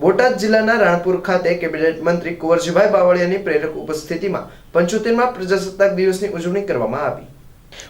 બોટાદ જિલ્લાના રાણપુર ખાતે કેબિનેટ મંત્રી કુંવરજીભાઈ બાવળિયાની પ્રેરક ઉપસ્થિતિમાં પંચોતેરમાં પ્રજાસત્તાક દિવસની ઉજવણી કરવામાં આવી.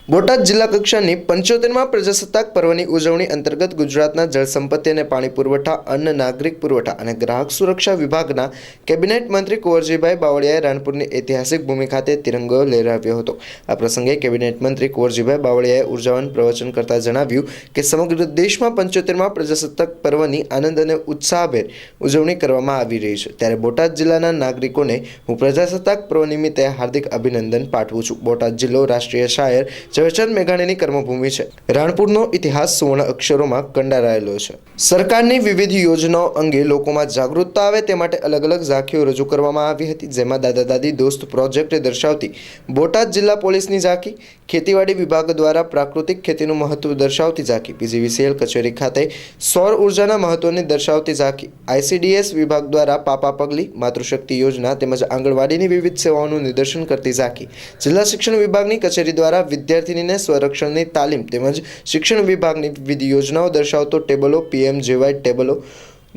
બોટાદ જિલ્લા કક્ષાની પંચોતેરમાં પ્રજાસત્તાક પર્વની ઉજવણી અંતર્ગત ગુજરાતના જળસંપત્તિ અને પાણી પુરવઠા, અન્ન, નાગરિક પુરવઠા અને ગ્રાહક સુરક્ષા વિભાગના કેબિનેટ મંત્રી કુંવરજીભાઈ બાવળિયાએ રાણપુરની ઐતિહાસિક ભૂમિ ખાતે તિરંગો લહેરાવ્યો હતો. આ પ્રસંગે કેબિનેટ મંત્રી કુંવરજીભાઈ બાવળિયાએ ઉર્જાવાન પ્રવચન કરતા જણાવ્યું કે સમગ્ર દેશમાં પંચોતેરમાં પ્રજાસત્તાક પર્વની આનંદ અને ઉત્સાહભેર ઉજવણી કરવામાં આવી રહી છે. ત્યારે બોટાદ જિલ્લાના નાગરિકોને હું પ્રજાસત્તાક પર્વ નિમિત્તે હાર્દિક અભિનંદન પાઠવું છું. બોટાદ જિલ્લો રાષ્ટ્રીય શાયર ઝવેરચંદ મેઘાણીની કર્મભૂમિ છે. રાણપુરનો ઇતિહાસ સુવર્ણ અક્ષરોમાં કંડારાયેલો છે. સરકારની વિવિધ યોજનાઓ અંગે લોકોમાં જાગૃતતા આવે તે માટે અલગ અલગ ઝાંખીઓ રજૂ કરવામાં આવી હતી, જેમાં દાદા દાદી દોસ્ત પ્રોજેક્ટ દર્શાવતી બોટાદ જિલ્લા પોલીસની ઝાંખી, ખેતીવાડી વિભાગ દ્વારા પ્રાકૃતિક ખેતીનું મહત્વ દર્શાવતી ઝાંખી પીજીવીસીએલ કચેરી ખાતે સૌર ઉર્જાના મહત્વને દર્શાવતી ઝાંખી, આઈસીડીએસ વિભાગ દ્વારા પાપા પગલી, માતૃશક્તિ યોજના તેમજ આંગણવાડીની વિવિધ સેવાઓનું નિદર્શન કરતી ઝાંખી, જિલ્લા શિક્ષણ વિભાગની કચેરી દ્વારા વિદ્યાર્થીનીને સ્વરક્ષણની તાલીમ તેમજ શિક્ષણ વિભાગની વિવિધ યોજનાઓ દર્શાવતો ટેબલો, પીએમ જેવાય ટેબલો,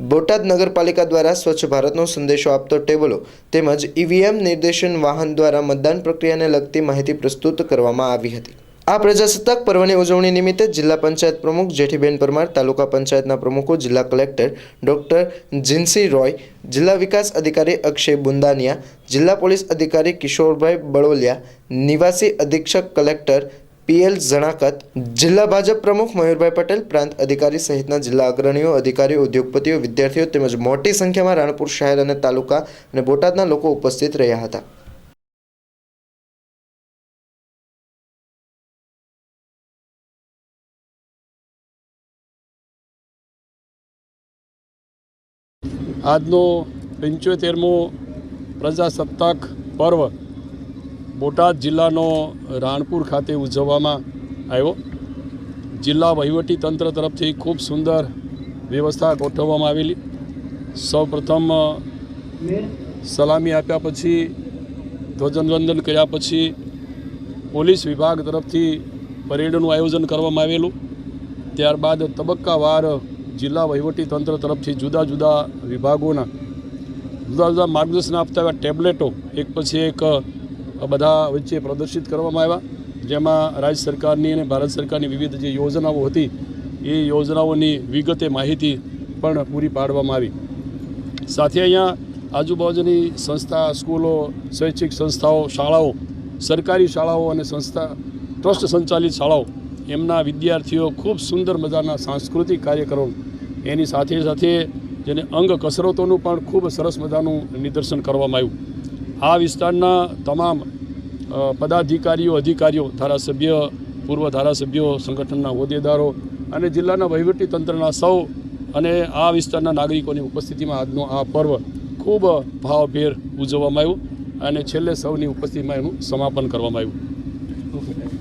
બોટાદ નગરપાલિકા દ્વારા સ્વચ્છ ભારતનો સંદેશો આપતો ટેબલો તેમજ ઈવીએમ નિર્દેશન વાહન દ્વારા મતદાન પ્રક્રિયાને લગતી માહિતી પ્રસ્તુત કરવામાં આવી હતી. આ પ્રજાસત્તાક પર્વની ઉજવણી નિમિત્તે જિલ્લા પંચાયત પ્રમુખ જેઠીબેન પરમાર, તાલુકા પંચાયતના પ્રમુખો, જિલ્લા કલેક્ટર ડોક્ટર જિન્સી રોય, જિલ્લા વિકાસ અધિકારી અક્ષય બુંદાનિયા, જિલ્લા પોલીસ અધિકારી કિશોરભાઈ બળોલિયા, નિવાસી અધિક્ષક કલેક્ટર પીએલ ઝણાકત જિલ્લા ભાજપ પ્રમુખ મયુરભાઈ પટેલ, પ્રાંત અધિકારી સહિતના જિલ્લા અગ્રણીઓ, અધિકારીઓ, ઉદ્યોગપતિઓ, વિદ્યાર્થીઓ તેમજ મોટી સંખ્યામાં રાણપુર શહેર અને તાલુકા અને બોટાદના લોકો ઉપસ્થિત રહ્યા હતા. આજનો પંચોતેરમો પ્રજાસત્તાક પર્વ બોટાદ જિલ્લાનો રાણપુર ખાતે ઉજવવામાં આવ્યો. જિલ્લા વહીવટી તંત્ર તરફથી ખૂબ સુંદર વ્યવસ્થા ગોઠવવામાં આવેલી. સૌપ્રથમ સલામી આપ્યા પછી ધ્વજનવંદન કર્યા પછી પોલીસ વિભાગ તરફથી પરેડનું આયોજન કરવામાં આવેલું. ત્યારબાદ તબક્કાવાર જિલ્લા વહીવટી તંત્ર તરફથી જુદા જુદા વિભાગોના, જુદા જુદા માર્ગદર્શન આપતા એવા ટેબ્લેટો એક પછી એક બધા વચ્ચે પ્રદર્શિત કરવામાં આવ્યા. જેમાં રાજ્ય સરકારની અને ભારત સરકારની વિવિધ જે યોજનાઓ હતી, એ યોજનાઓની વિગતે માહિતી પણ પૂરી પાડવામાં આવી. સાથે અહીંયા આજુબાજુની સંસ્થા, સ્કૂલો, શૈક્ષિક સંસ્થાઓ, શાળાઓ, સરકારી શાળાઓ અને સંસ્થા, ટ્રસ્ટ સંચાલિત શાળાઓ એમના વિદ્યાર્થીઓ ખૂબ સુંદર મજાના સાંસ્કૃતિક કાર્યક્રમ એની સાથે સાથે જેને અંગ કસરતોનું પણ ખૂબ સરસ મજાનું નિદર્શન કરવામાં આવ્યું. આ વિસ્તારના તમામ પદાધિકારીઓ, અધિકારીઓ, ધારાસભ્ય, પૂર્વ ધારાસભ્યો, સંગઠનના હોદ્દેદારો અને જિલ્લાના વહીવટી તંત્રના સૌ અને આ વિસ્તારના નાગરિકોની ઉપસ્થિતિમાં આજનો આ પર્વ ખૂબ ભાવભેર ઉજવવામાં આવ્યું અને છેલ્લે સૌની ઉપસ્થિતિમાં એનું સમાપન કરવામાં આવ્યું.